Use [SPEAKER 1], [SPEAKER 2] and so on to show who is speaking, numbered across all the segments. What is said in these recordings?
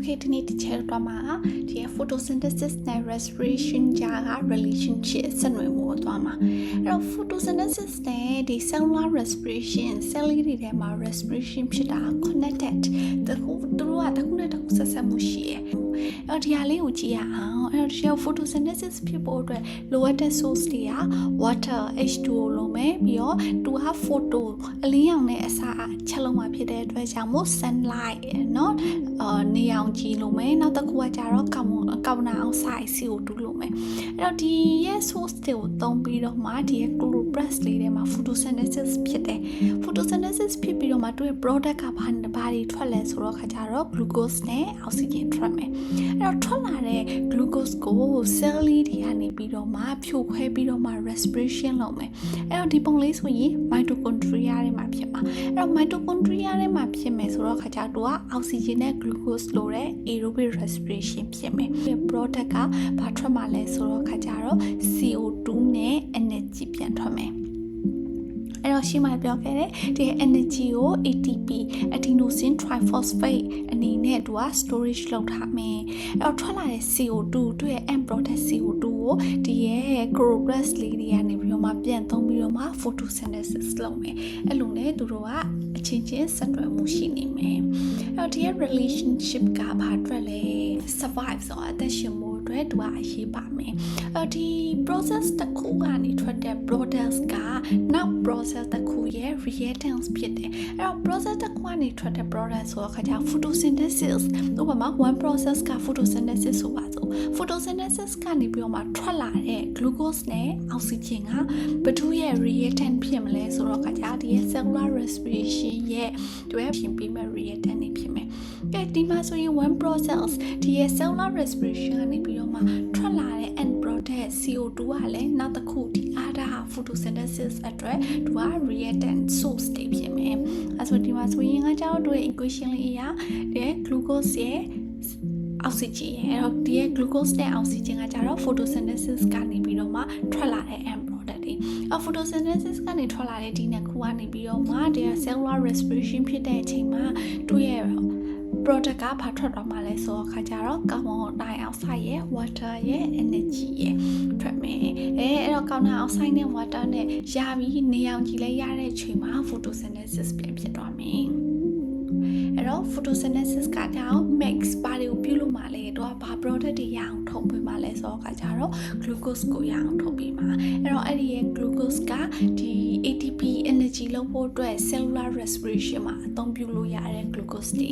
[SPEAKER 1] Okay ဒီနေ့ဒီချက်တော့မှာဒီ photosynthesis နဲ့ respiration ကြားက relationship ဆက်နွယ်မှုတော့မှာအဲ့တော့ photosynthesis နဲ့ဒီ cellular respiration cell လေးတွေထဲမှာ respiration ဖြစ်တာ connected တခုသူတို့ကတစ်ခုနဲ့တစ်ခုဆက်ဆက်မှုရှိရယ်အဲ့တော့ဒီဟာလေးကိုကြည့်ရအောင်အဲ့တော့ဒီ photosynthesis ဖြစ်ဖို့အတွက်လိုအပ်တဲ့ source တွေက water H2O လုံးပဲပြီးတော့သူက photo အလင်းရောင်နဲ့အစာချက်လုံးမှာဖြစ်တဲ့အတွက်ကြောင့်မို့ sunlight เนาะအာနေရောင် ကြီးလုံးမယ်နောက်တစ်ခုကကြတော့ကာဗွန်ကာဗွန်ဒိုင်အောက်ဆိုက် CO2 လုံးမယ်အဲ့တော့ဒီရဲ့ source တွေကိုသုံးပြီးတော့မှဒီရဲ့ chloroplast လေးထဲမှာ photosynthesis ဖြစ်တယ် photosynthesis ဖြစ်ပြီးတော့မှသူရဲ့ product ကဘာဘာတွေထွက်လဲဆိုတော့ခါကြတော့ glucose နဲ့ oxygen ထွက်မယ်အဲ့တော့ထွက်လာတဲ့ glucose ကို cell လေးတွေကနေပြီးတော့မှဖြိုခွဲပြီးတော့မှ respiration လုပ်မယ်အဲ့တော့ဒီပုံလေးဆိုရင် mitochondria တွေမှာဖြစ်မှာအဲ့တော့ mitochondria တွေမှာဖြစ်မယ်ဆိုတော့ခါကြတော့ oxygen နဲ့ glucose လို့တဲ့ aerobic respiration ဖြစ်မယ်ဒီ product ကဘာထွက်မှာလဲဆိုတော့ခါကြတော့ CO2 နဲ့ energy ပြန်ထွက်မယ်အဲ့တော့ရှင်းမပြောခဲ့တဲ့ဒီ energy ကို ATP adenosine triphosphate အနေနဲ့သူက storage လုပ်ထားမယ်အဲ့တော့ထွက်လာတဲ့ CO2 သူရဲ့ end product CO2 ကိုဒီရဲ့ chloroplast လေးတွေကနေပြီးတော့မှပြန်သုံးပြီးတော့မှ photosynthesis လုပ်မယ်အဲ့လိုနဲ့သူတို့ကအချင်းချင်းဆက်တွယ်မှုရှိနေမယ်အဲ့တော့ဒီရဲ့ relationship ကဘာအတွက်လဲ survive ဆိုတော့အသက်ရှင်ဖို့အတွက်သူကအရေးပါမယ်အဲ့ဒီ process တစ်ခုကနေထွက်တဲ့ products ကနောက် process တစ်ခုရဲ့ reactants ဖြစ်တယ်အဲ့တော့ process တစ်ခုကနေထွက်တဲ့ product ဆိုတော့ခါကျ photosynthesis ဥပမာ one process က photosynthesis ဆိုပါစို့ photosynthesis ကနေပြီးတော့မှထွက်လာတဲ့ glucose နဲ့ oxygen ကဘယ်သူရဲ့ reactant ဖြစ်မလဲဆိုတော့ခါကျဒီရဲ့ cellular respiration ရဲ့သူရဲ့ဖြစ်ပြီးမဲ့ reactant တွေဖြစ်မယ်ကဲဒီမှာဆိုရင် one process ဒီရဲ့ cellular respiration ကနေပြီးတော့မှထွက်လာတဲ့ end product CO2 ကလည်းနောက်တစ်ခုဒီအားဒါ photosynthesis အတွက်သူက reactant source တွေဖြစ်မယ်အဲဆိုဒီမှာဆိုရင်ကကြောက်တို့ရဲ့ equation လေးအရာဒီ glucose ရဲ့ အောက်ဆီဂျင်ရဲ့အဲ့တော့ဒီရဲ့ glucose နဲ့အောက်ဆီဂျင်ကကြတော့ photosynthesis ကနေပြီးတော့မှထွက်လာတဲ့ end product တွေအ photosynthesis ကနေထွက်လာတဲ့ဒီနှစ်ခုကနေပြီးတော့မှဒီ cellular respiration ဖြစ်တဲ့အချိန်မှာသူ့ရဲ့ product ကဘာထွက်တော့မှလဲဆိုတော့ခါကြတော့ carbon dioxide ရဲ့ water ရဲ့ energy ရဲ့ထွက်မယ်အဲအဲ့တော့ carbon dioxide နဲ့ water နဲ့ရပြီးနေအောင်ကြည့်လိုက်ရတဲ့အချိန်မှာ photosynthesis ပြန်ဖြစ်သွားမယ် အဲ့တော့ photosynthesis ကကြောင့် max ဘာတွေကိုပြုလုပ်မှလဲတော့ဘာ product တွေရအောင်ထုတ်ပေးမှလဲဆိုတော့ခါကြတော့ glucose ကိုရအောင်ထုတ်ပေးမှာအဲ့တော့အဲ့ဒီရဲ့ glucose ကဒီ ATP energy လောက်ဖို့အတွက် cellular respiration မှာအသုံးပြုလို့ရတဲ့ glucose တွေ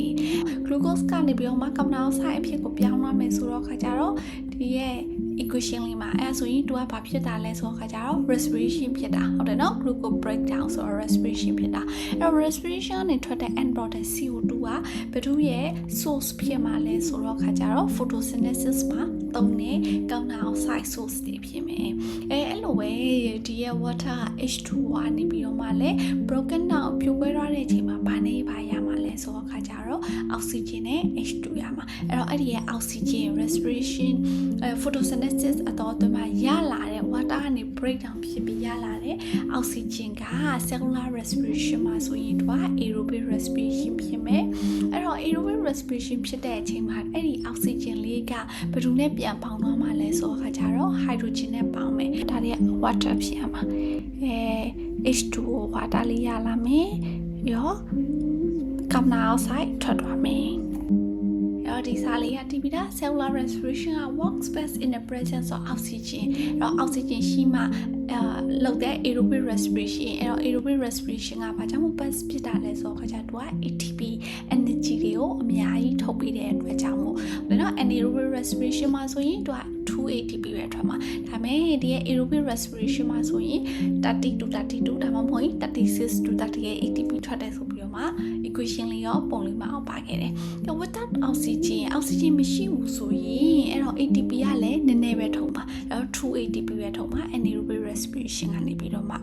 [SPEAKER 1] glucose ကနေပြီးတော့မှကမ္ဘာအောင်ဆိုင်အဖြစ်ကိုပြောင်းလာမယ်ဆိုတော့ခါကြတော့ ဒီရဲ့ equation လေးမှာအဲ့ဆိုရင်သူကဘာဖြစ်တာလဲဆိုတော့ခါကြတော့ respiration ဖြစ်တာဟုတ်တယ်နော် glucose breakdown ဆိုတော့ respiration ဖြစ်တာအဲ့တော့ respiration နဲ့ထွက်တဲ့ end product CO2 ကဘယ်သူရဲ့ source ဖြစ်မှာလဲဆိုတော့ခါကြတော့ photosynthesis မှာသုံးတဲ့ကောင်းတာ oxide source တွေဖြစ်မယ်အဲအဲ့လိုပဲဒီရဲ့ water H2O ကနေပြီးတော့မှလည်း broken down ပြိုကွဲသွားတဲ့အချိန်မှာဘာနေပါရမှာ လဲဆိုတော့ခါကြတော့ oxygen နဲ့ H2 ရမှာအဲ့တော့အဲ့ဒီရဲ့ oxygen respiration အဲ photosynthesis အတော်အတွင်းမှာရလာတဲ့ water ကနေ breakdown ဖြစ်ပြီးရလာတဲ့ oxygen က cellular respiration မှာဆိုရင်သူက aerobic respiration ဖြစ်မယ်အဲ့တော့ aerobic respiration ဖြစ်တဲ့အချိန်မှာအဲ့ဒီ oxygen လေးကဘယ်သူနဲ့ပြန်ပေါင်းသွားမှာလဲဆိုတော့ခါကြတော့ hydrogen နဲ့ပေါင်းမယ်ဒါတွေက water ဖြစ်ရမှာအဲ H2O water လေးရလာမယ်ရော carbon dioxide ထွက်သွားမယ်တော့ဒီစာလေးကတည်ပြီးသား cellular respiration က works best in the presence of oxygen အဲ့တော့ oxygen ရှိမှအဲလောက်တဲ့ aerobic respiration အဲ့တော့ aerobic respiration ကဘာကြောင့် best ဖြစ်တာလဲဆိုတော့ခါကျတော့ ATP energy တွေကိုအများကြီးထုတ်ပေးတဲ့အတွက်ကြောင့်မို့ဒါတော့ anaerobic respiration မှာဆိုရင်သူက 2 ATP ပဲထွက်မှာဒါပေမဲ့ဒီရဲ့ aerobic respiration မှာဆိုရင်30 to 32ဒါမှမဟုတ်36 to 38 ATP ထွက်တယ်ဆိုပြီးတော့မှ equation လေးရောပုံလေးမအောင်ပါခဲ့တယ်။ without oxygen oxygen မရှိဘူးဆိုရင်အဲ့တော့ ATP ကလည်းနည်းနည်းပဲထုတ်မှာအဲ့တော့2 ATP ပဲထုတ်မှာ anaerobic respiration ကနေပြီးတော့မှ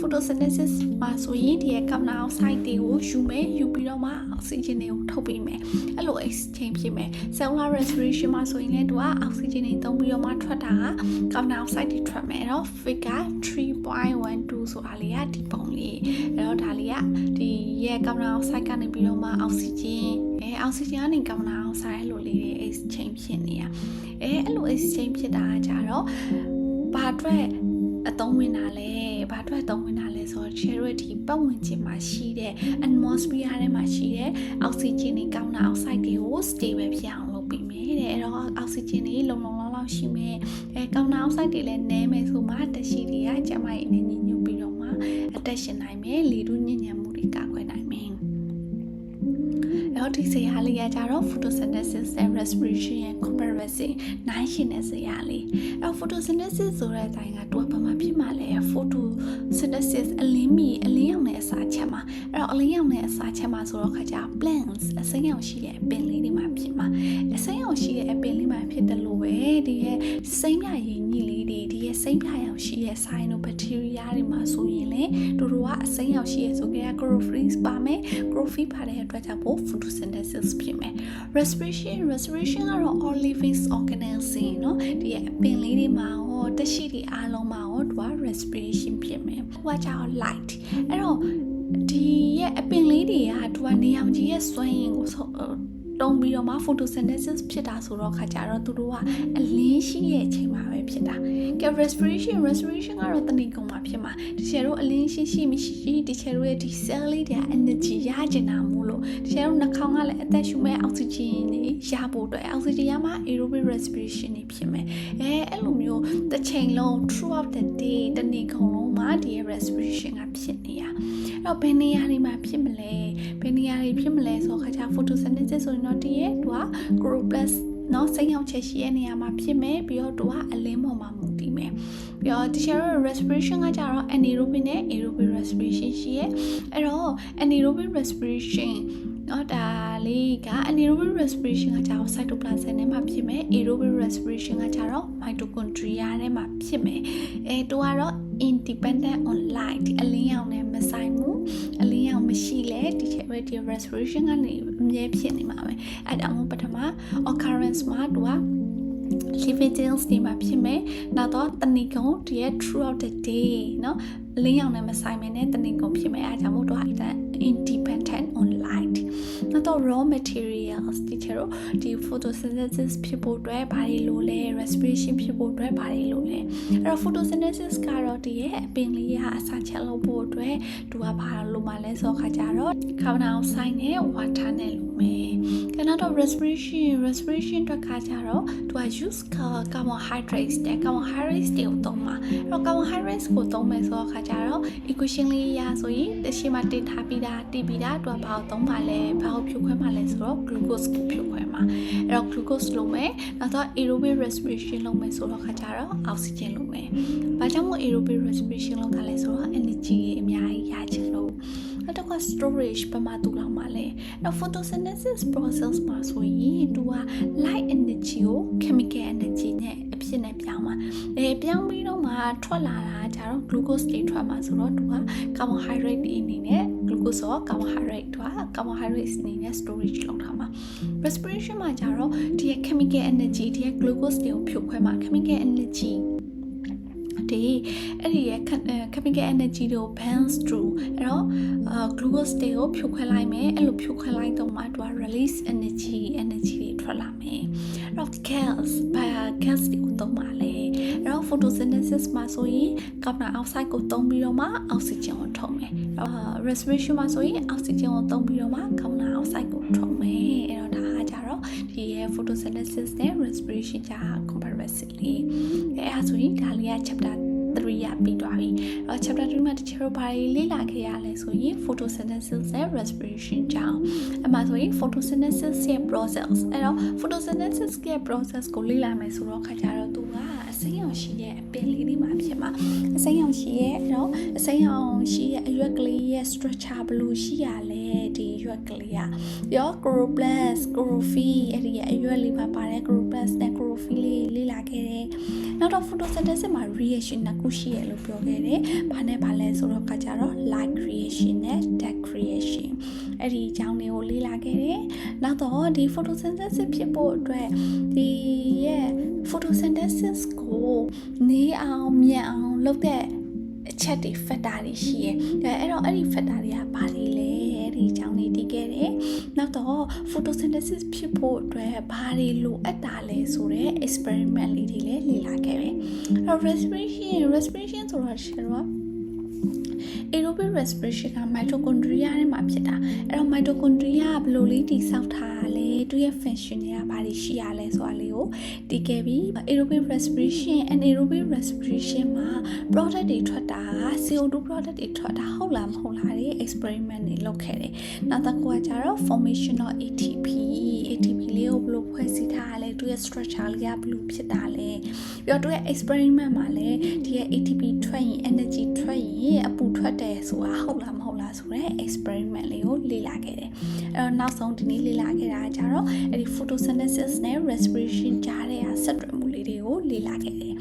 [SPEAKER 1] photosynthesis မှာဆိုရင်ဒီရဲ့ carbon dioxide တွေကိုယူမယ်ယူပြီးတော့မှ oxygen တွေကိုထုတ်ပေးမယ်အဲ့လို exchange ဖြစ်မယ် cellular respiration မှာဆိုရင်လည်းသူက oxygen တွေသုံးပြီးတော့မှထွက်တာက carbon dioxide တွေထွက်မယ်အဲ့တော့ figure 3.12ဆိုတာလေးကဒီပုံလေးအဲ့တော့ဒါလေးကဒီရဲ့ကာဗွန်ဒိုင်အောက်ဆိုက်ကနေပြီးတော့မှအောက်ဆီဂျင်အဲအောက်ဆီဂျင်ကနေကာဗွန်ဒိုင်အောက်ဆိုက်လို့လေးတွေ exchange ဖြစ်နေရအဲအဲ့လို exchange ဖြစ်တာကကြတော့ဘာအတွက်အသုံးဝင်တာလဲ ဘာအတွက်အသုံးဝင်တာလဲဆိုတော့ share ရဲ့ဒီပတ်ဝန်းကျင်မှာရှိတဲ့ atmosphere ထဲမှာရှိတဲ့အောက်ဆီဂျင်တွေကောင်းတာအောက်ဆိုက်တွေကို stable ဖြစ်အောင်လုပ်ပေးမယ်တဲ့အဲ့တော့အောက်ဆီဂျင်တွေလုံလုံလောက်လောက်ရှိမယ်အဲကောင်းတာအောက်ဆိုက်တွေလည်းနည်းမယ်ဆိုမှတက်ရှိတွေကကျမရဲ့အနေနဲ့ညှို့ပြီးတော့မှအသက်ရှင်နိုင်မယ်လေထုညဉ့်ညံမှုတွေကာကွယ်နိုင်မယ် အဲ့တော့ဒီဇာတ်လေးကကြတော့ photosynthesis and respiration ရဲ့ comparison နိုင်ရှင်တဲ့ဇာတ်လေးအဲ့တော့ photosynthesis ဆိုတဲ့အတိုင်းကတူကဘာမှဖြစ်မှလဲ photosynthesis အလင်းမီအလင်းရောင်တဲ့အစာချက်မှာအဲ့တော့အလင်းရောင်တဲ့အစာချက်မှာဆိုတော့ခါကျ plants အစိမ်းရောင်ရှိတဲ့အပင်လေးတွေမှာဖြစ်မှာအစိမ်းရောင်ရှိတဲ့အပင်လေးမှာဖြစ်တယ်လို့ပဲဒီရဲ့စိမ်းပြရည်ညစ်လေးတွေဒီရဲ့စိမ်းပြရောင်ရှိတဲ့ cyanobacteria တွေမှာဆိုရင်လေတို့တို့ကအစိမ်းရောင်ရှိရဲ့ဆိုကြတဲ့ chlorophyll ပါမယ် chlorophyll ပါတဲ့အတွက်ကြောင့်ပို့ photosynthesis ဖြစ်မယ် respiration respiration ကတော့ all living organism เนาะဒီရဲ့အပင်လေးတွေမှာရောတက်ရှိတွေအားလုံးမှာရောသူက respiration ဖြစ်မယ်ဟိုကကြောင့် light အဲ့တော့ဒီရဲ့အပင်လေးတွေကသူကနေအောင်ကြီးရဲ့စွမ်းရည်ကိုဆို တုံးပြီးတော့မှ photosynthesis ဖြစ်တာဆိုတော့ခါကြတော့သူတို့ကအလင်းရှိရဲ့အချိန်မှာပဲဖြစ်တာကဲ respiration respiration ကတော့တဏီကုံမှာဖြစ်မှာတချေတို့အလင်းရှိရှိမရှိတချေတို့ရဲ့ဒီ cell လေးတွေက energy ရကျင်တာမို့လို့တချေတို့နှာခေါင်းကလည်းအသက်ရှူမဲ့အောက်ဆီဂျင်တွေရဖို့အတွက်အောက်ဆီဂျင်ရမှ aerobic respiration တွေဖြစ်မယ်အဲအဲ့လိုမျိုးတစ်ချိန်လုံး throughout the day တနေ့ကုန်လုံးမှာဒီ respiration ကဖြစ်နေရအဲ့တော့ဘယ်နေရာတွေမှာဖြစ်မလဲဘယ်နေရာတွေဖြစ်မလဲဆိုတော့ခါကျ photosynthesis ဆိုရင်နော်ဒီရဲ့သူက group plus နော်စိတ်ရောက်ချက်ရှိတဲ့နေရာမှာဖြစ်မယ်ပြီးတော့သူကအလင်းပေါ်မှာမူတည်မယ်ပြီးတော့ teacher ရဲ့ respiration ကကြတော့ anaerobic နဲ့ aerobic respiration ရှိရဲ့အဲ့တော့ anaerobic respiration နော်ဒါလေးက anaerobic respiration ကကြတော့ cytoplasm ထဲမှာဖြစ်မယ် aerobic respiration ကကြတော့ mitochondria ထဲမှာဖြစ်မယ်အဲသူကတော့ independent on light အလင်းရောင်နဲ့ ဒီချက်ပဲဒီ respiration ကနေအမြဲဖြစ်နေမှာပဲအဲ့ဒါမှပထမ occurrence မှာတူက living cells တွေမှာဖြစ်မယ်။နောက်တော့တဏီကုံဒီရဲ့ throughout the day เนาะလင်းရောင်နဲ့မဆိုင်မနဲ့တဏီကုံဖြစ်မယ်အဲဒါကြောင့်မို့တော့ independent on light ။ နောက်တော့ raw materials ဒီချေတော့ဒီ photosynthesis ဖြစ်ဖို့အတွက်ဘာတွေလိုလဲ respiration ဖြစ်ဖို့အတွက်ဘာတွေလိုလဲ။အဲ့တော့ photosynthesis ကတော့ဒီရဲ့အပင်လေးကအစာချက်လုပ်ဖို့အတွက်သူကဘာလိုမှလဲဆိုတော့ခါကြတော့ carbon dioxide နဲ့ water နဲ့လိုမယ်။ကနောက်တော့ respiration respiration အတွက်ကကြတော့သူက use carbohydrates တဲ့ carbohydrates တွေကိုသုံးမှာအဲ့တော့ carbohydrates ကိုသုံးမယ်ဆိုတော့ခါကြတော့ equation လေးရဆိုရင်တရှိမှတင်ထားပြီးတာတည်ပြီးတာသူကဘာကိုသုံးပါလဲဘာကိုဖြုတ်ခွဲမှာလဲဆိုတော့ glucose ကိုဖြုတ်ခွဲမှာအဲ့တော့ glucose လုံးမယ်နောက်တော့ aerobic respiration လုံးမယ်ဆိုတော့ခါကြတော့ oxygen လုံးမယ်ဘာကြောင့်မို့ aerobic respiration လုံးတာလဲဆိုတော့ energy တွေအများကြီးရချင်လို့နောက်တော့ storage ပမာတူလောက်မှာလဲအဲ့ photosynthesis process မှာဆိုရင်သူက light energy ကို chemical energy နဲ့အဖြစ်နဲ့ပြောင်းမှာအဲပြောင်းပြီးတော့မှထွက်လာတာကြတော့ glucose တွေထွက်မှာဆိုတော့သူက carbohydrate တွေအနေနဲ့ glucose ရော carbohydrate တွေက carbohydrate အနေနဲ့ storage လုပ်ထားမှာ respiration မှာကြတော့ဒီ chemical energy ဒီ glucose တွေကိုဖြုတ်ခွဲမှာ chemical energy ဒီအဲ့ဒီရဲ့ chemical energy တွေကို burns through အဲ့တော့ glucose တွေကိုဖြုတ်ခွဲလိုက်မယ်အဲ့လိုဖြုတ်ခွဲလိုက်တော့မှသူက release energy energy တွေထွက်လာမယ်အဲ့တော့ gas ဘာ gas တွေကိုသုံးပါလေ အဲ့တော့ photosynthesis မှာဆိုရင် carbon dioxide ကိုသုံးပြီးတော့မှ oxygen ကိုထုတ်မယ်အဲ့တော့ respiration မှာဆိုရင် oxygen ကိုသုံးပြီးတော့မှ carbon dioxide ကိုထုတ်မယ်အဲ့တော့ဒါကကြတော့ဒီရဲ့ photosynthesis နဲ့ respiration ကြာ comparison လေးအဲ့အဲဆိုရင်ဒါလေးက chapter 3ရပြီးသွားပြီ။အဲ့ chapter 3မှာတချို့ဘာတွေလေ့လာခဲ့ရလဲဆိုရင် photosynthesis နဲ့ respiration ကြောင်းအမှဆိုရင် photosynthesis ရဲ့ process အဲ့တော့ photosynthesis ရဲ့ process ကိုလေ့လာမယ်ဆိုတော့ခါကြတော့သူကအစိမ်းရောင်ရှိရဲ့အပင်လေးတွေမှာဖြစ်မှာအစိမ်းရောင်ရှိရဲ့အဲ့တော့အစိမ်းရောင်ရှိရဲ့အရွက်ကလေးရဲ့ structure ဘယ်လိုရှိရလဲဒီရွက်ကလေးကရော chloroplast chlorophyll အဲ့ဒီရဲ့အရွက်လေးပါပါတယ် chloroplast နောက်တော့ photosynthesis မှာ reaction နှစ်ခုရှိရလို့ပြောခဲ့တယ်။ဘာနဲ့ဘာလဲဆိုတော့ကကြတော့ light creation နဲ့ dark creation အဲ့ဒီအကြောင်းတွေကိုလေ့လာခဲ့တယ်။နောက်တော့ဒီ photosynthesis ဖြစ်ဖို့အတွက်ဒီရဲ့ photosynthesis ကိုနေအောင်မြန်အောင်လုပ်တဲ့အချက်တွေ factor တွေရှိရဲ့။အဲအဲ့တော့အဲ့ဒီ factor တွေကဘာတွေလဲ ဒီဒီအကြောင်းလေးတည်ခဲ့တယ်နောက်တော့ photosynthesis ဖြစ်ဖို့အတွက်ဘာတွေလိုအပ်တာလဲဆိုတော့ experiment လေးတွေလည်းလေ့လာခဲ့တယ်အဲ့တော့ respiration respiration ဆိုတော့ရှင်တော့ aerobic respiration က mitochondria ထဲမှာဖြစ်တာအဲ့တော့ mitochondria ကဘယ်လိုလေးတည်ဆောက်ထားတာလဲသူရဲ့ function တွေကဘာတွေရှိရလဲဆိုတာလေးကိုတည်ခဲ့ပြီး aerobic respiration anaerobic respiration မှာ product တွေထွက်တာက CO2 product တွေထွက်တာဟုတ်လားမဟုတ်လားတွေ experiment တွေလုပ်ခဲ့တယ်နောက်တစ်ခုကကျတော့ formation of ATP ATP လေးကိုဘယ်လိုဖွဲ့စည်းထားရလဲသူရဲ့ structure လေးကဘယ်လိုဖြစ်တာလဲပြီးတော့သူရဲ့ experiment မှာလည်းဒီရဲ့ ATP ထွက်ရင် energy ထွက်ရင်အပူထွက်တယ်ဆိုတာဟုတ်လားမဟုတ်လားဆိုတော့ experiment လေးကိုလေ့လာခဲ့တယ်အဲ့တော့နောက်ဆုံးဒီနေ့လေ့လာခဲ့တာကကျတော့အဲ့ဒီ photosynthesis နဲ့ respiration ကြားတဲ့ဟာဆက်တွယ်မှုလေးတွေကိုလေ့လာခဲ့တယ်